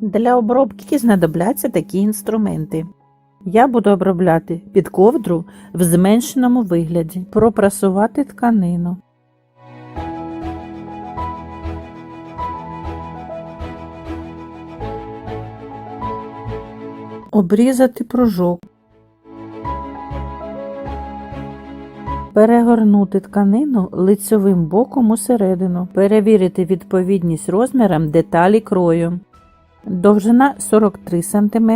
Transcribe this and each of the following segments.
Для обробки знадобляться такі інструменти. Я буду обробляти під ковдру в зменшеному вигляді, пропрасувати тканину. Обрізати пружок. Перегорнути тканину лицьовим боком усередину. Перевірити відповідність розмірам деталі крою. Довжина 43 см.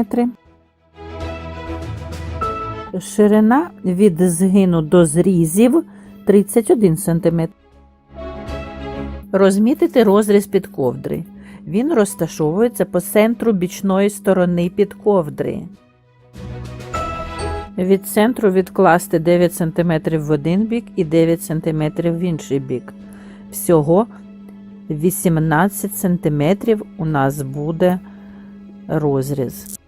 Ширина від згину до зрізів 31 см. Розмітити розріз під ковдри. Він розташовується по центру бічної сторони під ковдри. Від центру відкласти 9 см в один бік і 9 см в інший бік. Всього 18 см у нас буде розріз.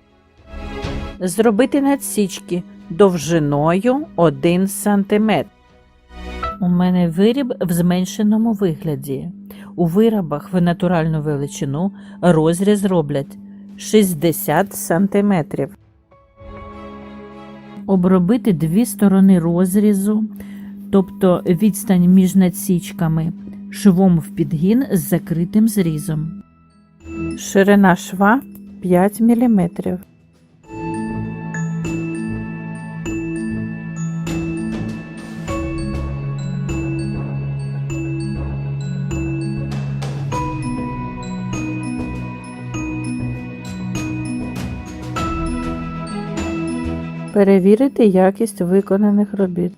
Зробити надсічки довжиною 1 см. У мене виріб в зменшеному вигляді. У виробах в натуральну величину розріз роблять 60 см. Обробити дві сторони розрізу, тобто відстань між надсічками, швом в підгін з закритим зрізом. Ширина шва 5 мм. Перевірити якість виконаних робіт.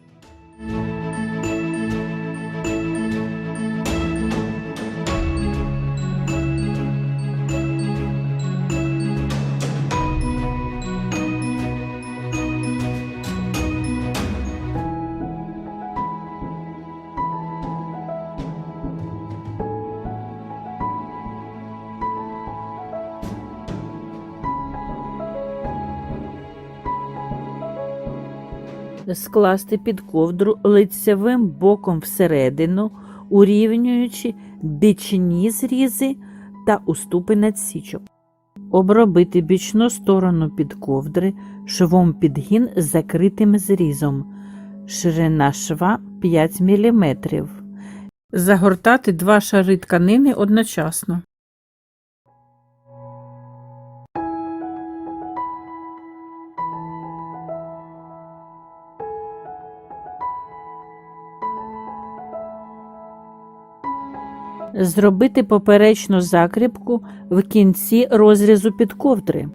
Скласти під ковдру лицевим боком всередину, урівнюючи бічні зрізи та уступи надсічок. Обробити бічну сторону під ковдри швом підгін з закритим зрізом. Ширина шва 5 мм. Загортати два шари тканини одночасно. Зробити поперечну закріпку в кінці розрізу під ковдри.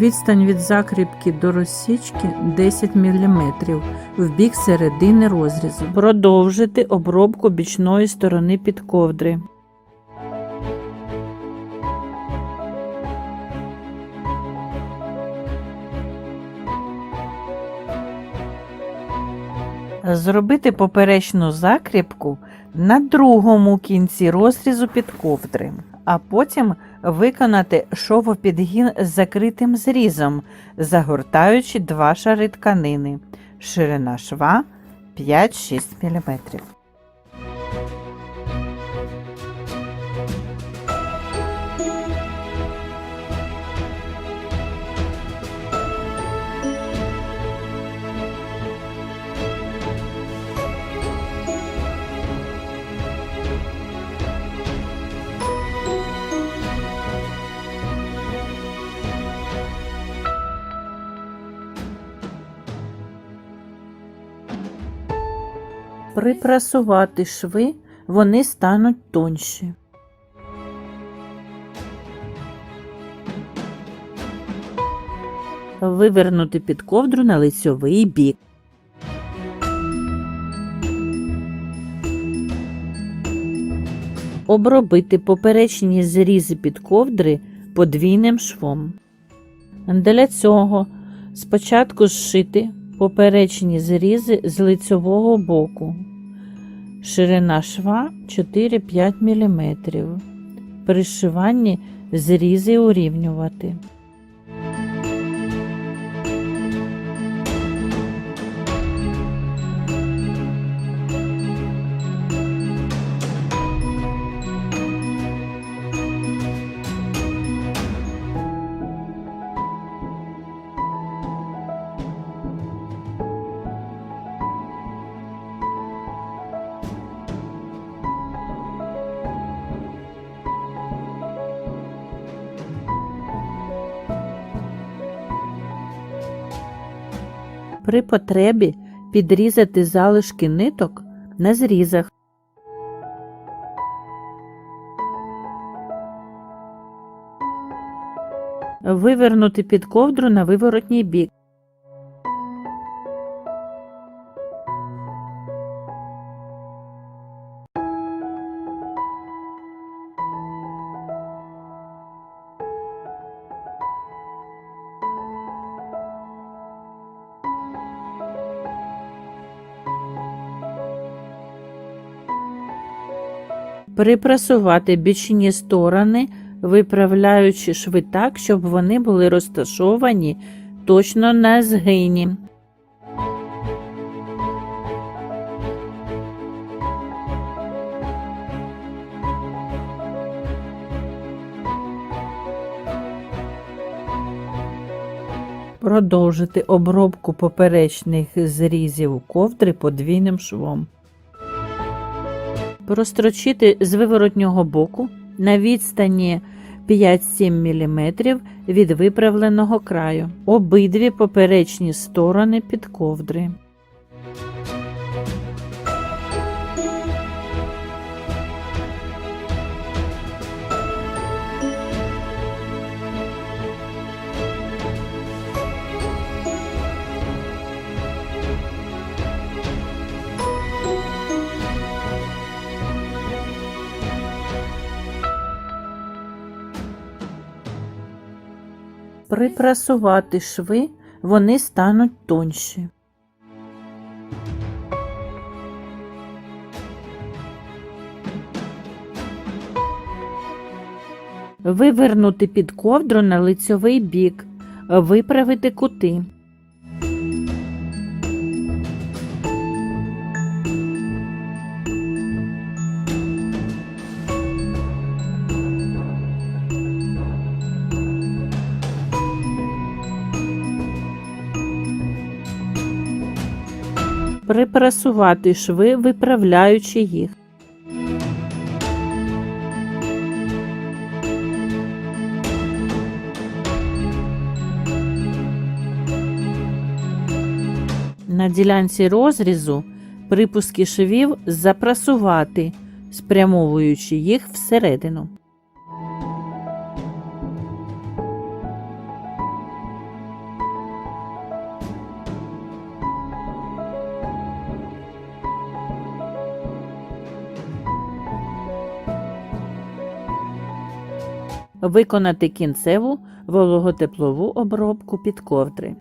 Відстань від закріпки до розсічки 10 мм в бік середини розрізу. Продовжити обробку бічної сторони під ковдри. Зробити поперечну закріпку на другому кінці розрізу під ковдри, а потім виконати шовопідгін з закритим зрізом, загортаючи два шари тканини. Ширина шва 5-6 мм. Припрасувати шви, вони стануть тонші. Вивернути під ковдру на лицьовий бік. Обробити поперечні зрізи під ковдри подвійним швом. Для цього спочатку зшити поперечні зрізи з лицьового боку. Ширина шва 4-5 мм. Пришиванні зрізи урівнювати. При потребі підрізати залишки ниток на зрізах. Вивернути під ковдру на виворотній бік. Припрасувати бічні сторони, виправляючи шви так, щоб вони були розташовані точно на згині. Продовжити обробку поперечних зрізів ковдри подвійним швом. Прострочити з виворотнього боку на відстані 5-7 мм від виправленого краю. Обидві поперечні сторони під Припрасувати шви, вони стануть тонші. Вивернути під ковдру на лицьовий бік, виправити кути. Припрасувати шви, виправляючи їх. На ділянці розрізу припуски швів запрасувати, спрямовуючи їх всередину. Виконати кінцеву вологотеплову обробку під ковдри.